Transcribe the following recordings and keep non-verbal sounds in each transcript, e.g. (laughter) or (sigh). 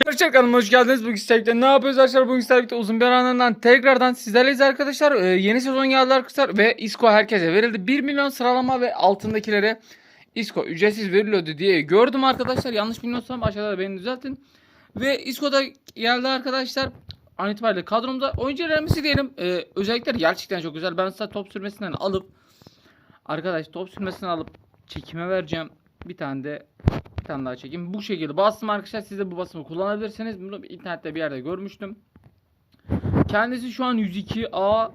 Arkadaşlar kanalıma hoş geldiniz. Bugün Steak'te ne yapıyoruz arkadaşlar? Bugün Steak'te uzun bir aranından tekrardan sizlerleyiz arkadaşlar. Ee, yeni sezon geldi arkadaşlar ve ISKO herkese verildi. 1 milyon sıralama ve altındakilere ISKO ücretsiz veriliyordu diye gördüm arkadaşlar. Yanlış bilmiyorsam aşağıda da beni düzeltin. Ve ISKO'da geldi arkadaşlar. An itibariyle kadromda oyuncu diyelim. Ee, özellikleri gerçekten çok güzel. Ben size top sürmesinden alıp arkadaş top sürmesinden alıp çekime vereceğim. Bir tane de bir tane daha çekeyim. Bu şekilde bastım arkadaşlar. Siz de bu basımı kullanabilirsiniz. Bunu internette bir yerde görmüştüm. Kendisi şu an 102A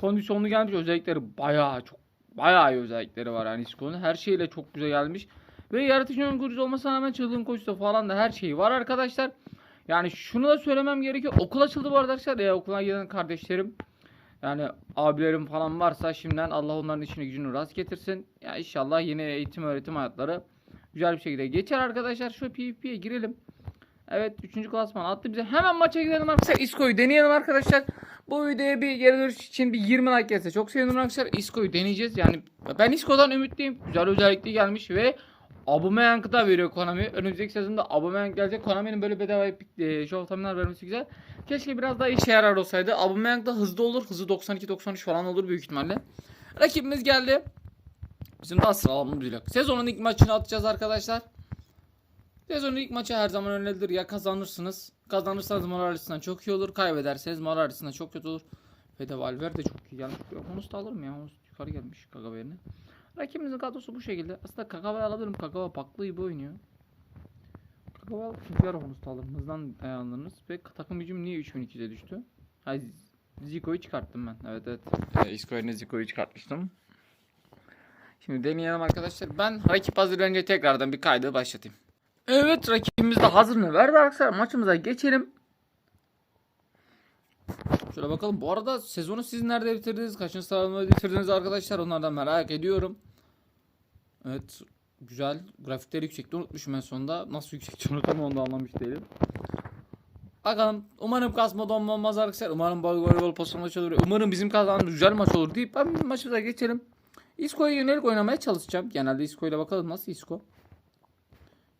kondisyonlu gelmiş. Özellikleri bayağı çok bayağı iyi özellikleri var yani Isco'nun. Her şeyle çok güzel gelmiş. Ve yaratıcı ön kurucu olmasına rağmen çılgın koşusu falan da her şeyi var arkadaşlar. Yani şunu da söylemem gerekiyor. Okul açıldı bu arada arkadaşlar. Ya okula giden kardeşlerim yani abilerim falan varsa şimdiden Allah onların işini gücünü rast getirsin. Ya inşallah yeni eğitim öğretim hayatları güzel bir şekilde geçer arkadaşlar. Şu PvP'ye girelim. Evet 3. klasman attı bize. Hemen maça gidelim arkadaşlar. Isko'yu deneyelim arkadaşlar. Bu videoya bir geri dönüş için bir 20 like gelse çok sevinirim arkadaşlar. Isko'yu deneyeceğiz. Yani ben Isko'dan ümitliyim. Güzel özellikli gelmiş ve Aubameyang'ı da veriyor Konami. Önümüzdeki sezonda Aubameyang gelecek. Konami'nin böyle bedava e, show vermesi güzel. Keşke biraz daha işe yarar olsaydı. Aubameyang da hızlı olur. Hızı 92-93 falan olur büyük ihtimalle. Rakibimiz geldi. Bizim daha sıralamamız yok. Sezonun ilk maçını atacağız arkadaşlar. Sezonun ilk maçı her zaman önerilir. Ya kazanırsınız. Kazanırsanız moral açısından çok iyi olur. Kaybederseniz moral açısından çok kötü olur. Ve de Valverde çok iyi gelmiş. Honus da alırım ya. Honus yukarı gelmiş Kagawa yerine. Rakibimizin kadrosu bu şekilde. Aslında Kagawa'yı alabilirim. Kagawa paklı gibi oynuyor. Kagawa çünkü ara Honus da alırım. Hızdan ayarlanırız. Ve takım gücüm niye 3200'e düştü? Ha Zico'yu çıkarttım ben. Evet evet. E, Isco Zico'yu çıkartmıştım. Şimdi deneyelim arkadaşlar. Ben rakip hazır önce tekrardan bir kaydı başlatayım. Evet rakibimiz de hazır mı? Verdi arkadaşlar maçımıza geçelim. Şöyle bakalım. Bu arada sezonu siz nerede bitirdiniz? Kaçıncı sıralama bitirdiniz arkadaşlar? Onlardan merak ediyorum. Evet. Güzel. Grafikleri yüksekte unutmuşum en sonunda. Nasıl yüksekte unutamam onu da anlamış değilim. Bakalım. Umarım kasma donmaz arkadaşlar. Umarım bol gol pozisyon maç olur. Umarım bizim kazandığımız güzel maç olur deyip ben maçımıza geçelim. Isco'ya yönelik oynamaya çalışacağım. Genelde Isco ile bakalım nasıl Isco.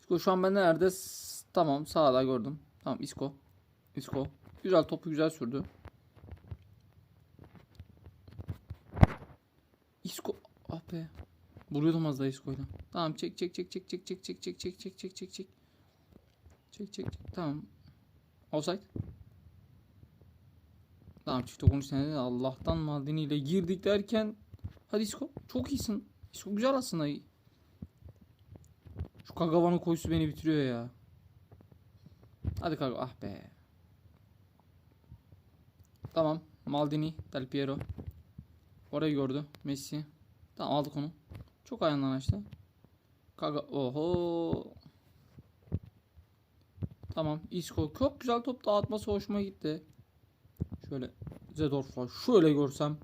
Isco şu an ben nerede? Tamam sağda gördüm. Tamam Isco. Isco. Güzel topu güzel sürdü. Isco. Ah be. Vuruyordum az daha Isco'yla. Tamam çek çek çek çek çek çek çek çek çek çek çek çek çek. Çek çek çek. Tamam. Offside. Tamam çift dokunuş senede de Allah'tan Maldini ile girdik derken Hadi Isco. Çok iyisin. Isco güzel aslında. Şu Kagawa'nın koyusu beni bitiriyor ya. Hadi Kagawa. Ah be. Tamam. Maldini. Del Piero. Orayı gördü. Messi. Tamam aldık onu. Çok ayağından açtı. Kaga. Oho. Tamam. Isco. Çok güzel top dağıtması hoşuma gitti. Şöyle Zedorf'la şöyle görsem.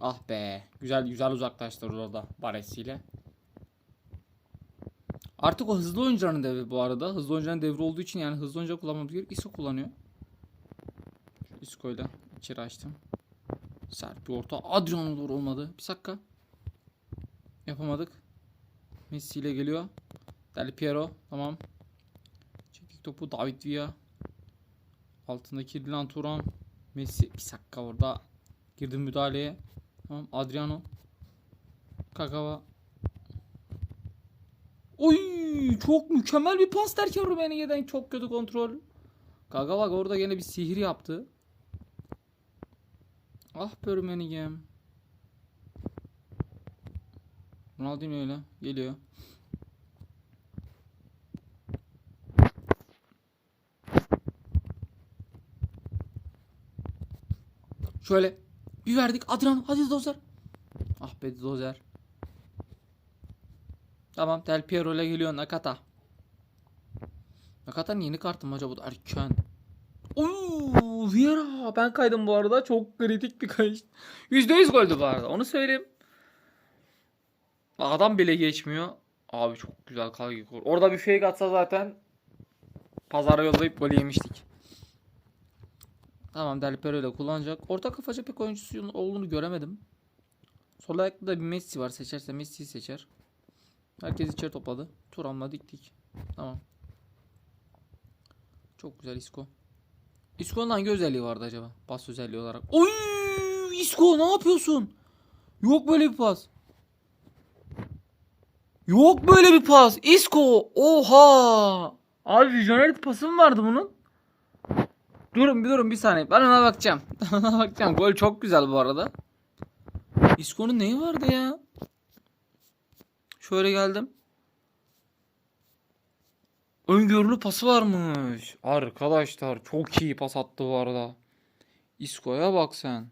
Ah be. Güzel güzel uzaklaştırır orada baresiyle. Artık o hızlı oyuncuların devri bu arada. Hızlı oyuncuların devri olduğu için yani hızlı oyuncu kullanmamız gerek. ISO kullanıyor. İle içeri açtım. Sert bir orta. Adriano doğru olmadı. Bir dakika. Yapamadık. Messi ile geliyor. Del Piero. Tamam. Çekik topu David Villa. Altındaki Dilan Turan. Messi. Bir dakika orada. Girdim müdahaleye. Tamam Adriano. Kagawa. Oy çok mükemmel bir pas derken Rumeniye'den çok kötü kontrol. Kagawa orada gene bir sihir yaptı. Ah be Rumeniye'm. Ronaldinho öyle geliyor. Şöyle bir verdik. Adrian hadi Dozer. Ah be Dozer. Tamam Del Piero ile geliyor Nakata. Nakata'nın yeni kartı mı acaba erken. Ooo Vieira ben kaydım bu arada çok kritik bir kayış. %100 goldü bu arada onu söyleyeyim. Adam bile geçmiyor. Abi çok güzel kor. Orada bir fake atsa zaten pazara yollayıp gol yemiştik. Tamam Del Piero kullanacak. Orta kafaca pek oyuncusu olduğunu göremedim. Sol ayakta da bir Messi var. Seçerse Messi'yi seçer. Herkes içeri topladı. Turam'la diktik. Tamam. Çok güzel Isco. Isco'nun hangi özelliği vardı acaba? Pas özelliği olarak. Oy! Isco ne yapıyorsun? Yok böyle bir pas. Yok böyle bir pas. Isco. Oha. Abi vizyoner pası vardı bunun? Durun bir durun bir saniye. Ben ona bakacağım. (laughs) ona bakacağım. Gol çok güzel bu arada. Isco'nun neyi vardı ya? Şöyle geldim. Öngörülü pası varmış. Arkadaşlar çok iyi pas attı bu arada. Isco'ya bak sen.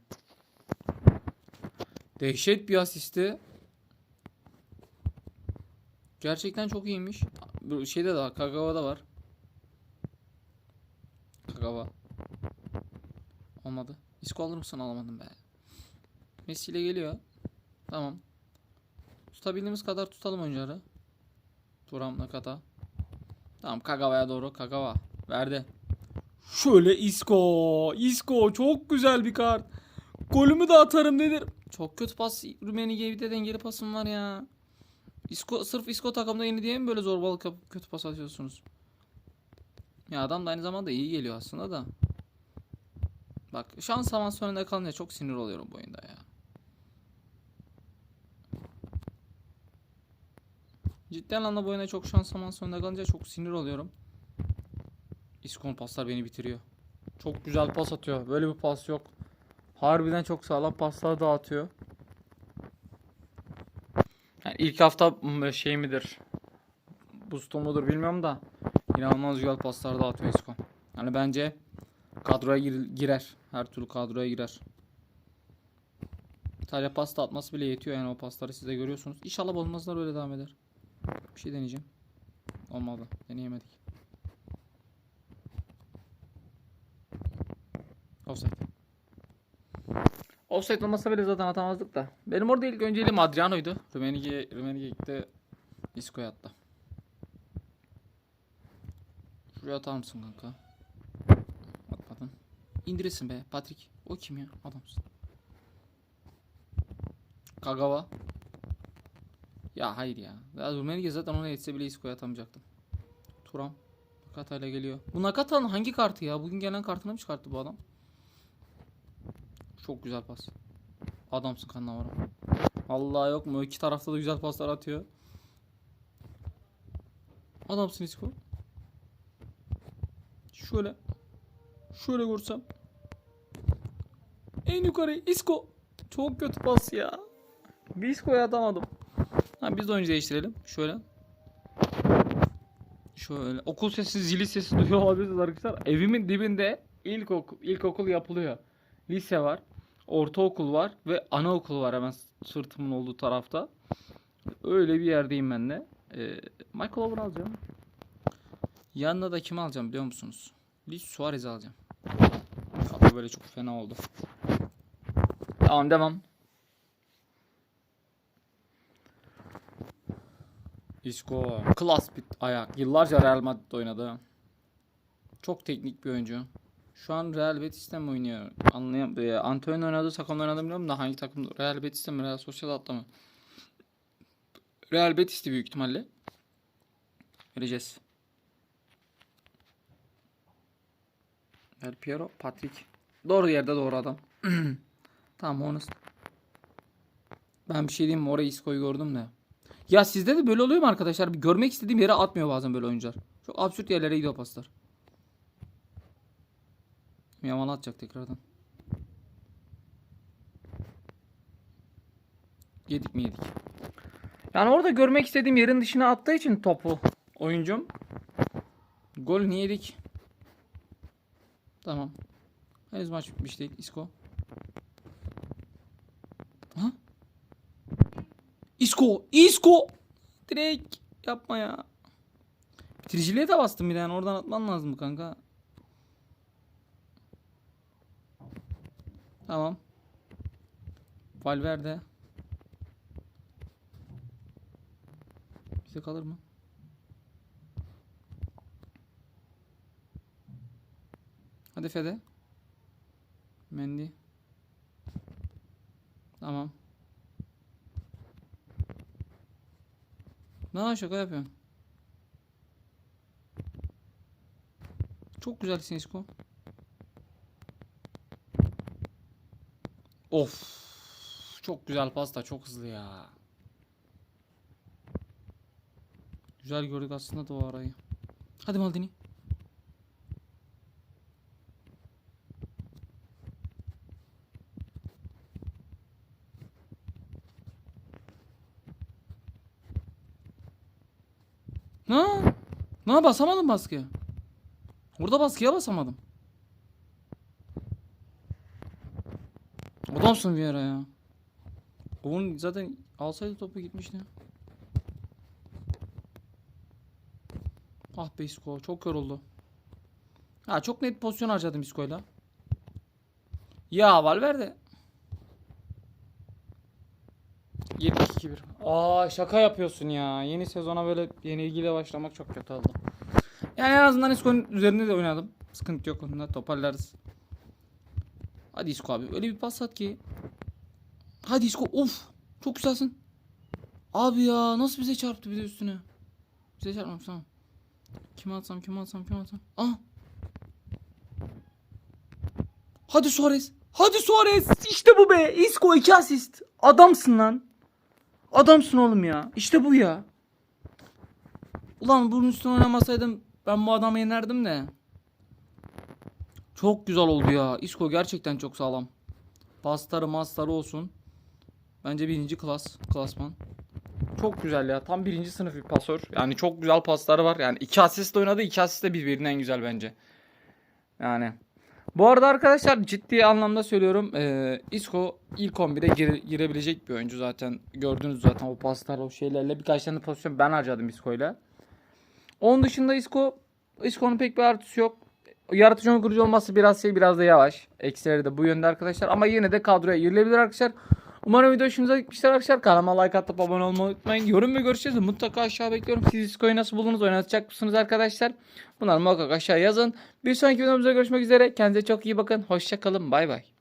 Dehşet bir asisti. Gerçekten çok iyiymiş. Şeyde de var. Kagawa'da var. Kagawa. Olmadı. Isco alır mısın? Alamadım be. Messi ile geliyor. Tamam. Tutabildiğimiz kadar tutalım oyuncuları. Turam Nakata. Tamam Kagawa'ya doğru. Kagawa. Verdi. Şöyle Isco. Isco çok güzel bir kart. Golümü de atarım nedir? Çok kötü pas. Rumeniye'ye bir de dengeli pasım var ya. Isco, sırf Isco takımda yeni diye mi böyle zorbalık yapıp kötü pas atıyorsunuz? Ya adam da aynı zamanda iyi geliyor aslında da. Bak şans avans önünde kalınca çok sinir oluyorum bu oyunda ya. Ciddi anlamda bu oyunda çok şans avans önünde kalınca çok sinir oluyorum. Isco'nun paslar beni bitiriyor. Çok güzel pas atıyor. Böyle bir pas yok. Harbiden çok sağlam paslar dağıtıyor. Yani ilk hafta şey midir? Boost'u mudur bilmiyorum da inanılmaz güzel paslar dağıtıyor Isco. Yani bence kadroya gir- girer. Her türlü kadroya girer. Sadece pas da atması bile yetiyor yani o pasları siz de görüyorsunuz. İnşallah bozmazlar öyle devam eder. Bir şey deneyeceğim. Olmadı. Deneyemedik. Offside. Offside olmasa bile zaten atamazdık da. Benim orada ilk önceliğim Adriano'ydu. Rumenige, Rumenige gitti. Isco'ya attı. Şuraya atar mısın kanka? İndirirsin be Patrick. O kim ya? Adamsın. Kagawa. Ya hayır ya. ya Rumenige zaten ona yetse bile Isco'ya atamayacaktım. Turam. Nakata ile geliyor. Bu Nakata'nın hangi kartı ya? Bugün gelen kartını mı çıkarttı bu adam? Çok güzel pas. Adamsın Cannavaro. Allah yok mu? İki tarafta da güzel paslar atıyor. Adamsın Isco. Şöyle. Şöyle vursam. En yukarı Isco. Çok kötü pas ya. Bir Isco'ya atamadım. Ha, biz de oyuncu değiştirelim. Şöyle. Şöyle. Okul sesi, zili sesi duyuyor olabilirsiniz arkadaşlar. Evimin dibinde ilkokul, ilkokul yapılıyor. Lise var. Ortaokul var ve anaokul var hemen sırtımın olduğu tarafta. Öyle bir yerdeyim ben de. Ee, Michael Owen alacağım. Yanına da kim alacağım biliyor musunuz? Luis Suarez alacağım. Kadro böyle çok fena oldu. Tamam devam. Isco. Klas bir ayak. Yıllarca Real Madrid oynadı. Çok teknik bir oyuncu. Şu an Real Betis'te mi oynuyor? Anlayam e, Antonio oynadığı takımda oynadı bilmiyorum da hangi takım? Real Betis'te mi? Real Sociedad'da mı? Real Betis'ti büyük ihtimalle. Vereceğiz. El Piero, Patrick. Doğru yerde doğru adam. (clears throat) tamam onu. Ben bir şey diyeyim mi? Oraya Isco'yu gördüm de. Ya sizde de böyle oluyor mu arkadaşlar? Görmek istediğim yere atmıyor bazen böyle oyuncular. Çok absürt yerlere gidiyor paslar. Yaman atacak tekrardan. Yedik mi yedik? Yani orada görmek istediğim yerin dışına attığı için topu oyuncum. Gol niye yedik? Tamam. Henüz maç bitmiş değil. Isco. Ha? Isco! Isco! Direkt yapma ya. Bitiriciliğe de bastım bir yani oradan atman lazım kanka. Tamam. Valverde. Bize kalır mı? Hadi Fede. Mendy. Tamam. Ne şaka yapıyorsun? Çok güzelsin Isco. Of. Çok güzel pasta. Çok hızlı ya. Güzel gördük aslında da o arayı. Hadi Maldini. Ne? Ne basamadım baskıya. Burada baskıya basamadım. Adamsın bir ara ya. Onun zaten alsaydı topu gitmişti. Ah be Isco çok yoruldu. Ha çok net pozisyon harcadım Isco'yla. Ya Valverde. 72-1. Aa şaka yapıyorsun ya. Yeni sezona böyle yeni ilgiyle başlamak çok kötü oldu. Yani en azından Isco'nun üzerinde de oynadım. Sıkıntı yok onda toparlarız. Hadi Isco abi öyle bir pas at ki. Hadi Isco of çok güzelsin. Abi ya nasıl bize çarptı bir üstüne. Bize çarpmamış tamam. Kime atsam kime atsam kime atsam. Ah. Hadi Suarez. Hadi Suarez. İşte bu be. Isco 2 asist. Adamsın lan. Adamsın oğlum ya. İşte bu ya. Ulan bunun üstüne oynamasaydım ben bu adamı yenerdim de. Çok güzel oldu ya. Isco gerçekten çok sağlam. Pasları masları olsun. Bence birinci klas. Klasman. Çok güzel ya. Tam birinci sınıf bir pasör. Yani çok güzel pasları var. Yani iki asist oynadı. iki asist de birbirinden güzel bence. Yani. Bu arada arkadaşlar ciddi anlamda söylüyorum. Ee, Isco ilk 11'e gire- girebilecek bir oyuncu zaten. Gördünüz zaten o paslar o şeylerle. Birkaç tane pozisyon ben harcadım Isco'yla. Onun dışında Isco Isco'nun pek bir artısı yok. Yaratıcı oyun kurucu olması biraz şey biraz da yavaş. Eksileri de bu yönde arkadaşlar. Ama yine de kadroya girilebilir arkadaşlar. Umarım video hoşunuza gitmiştir arkadaşlar. Kanalıma like atıp abone olmayı unutmayın. Yorum ve görüşlerinizi mutlaka aşağı bekliyorum. Siz Isco'yu nasıl buldunuz? Oynatacak mısınız arkadaşlar? Bunları muhakkak aşağı yazın. Bir sonraki videomuzda görüşmek üzere. Kendinize çok iyi bakın. Hoşçakalın. Bay bay.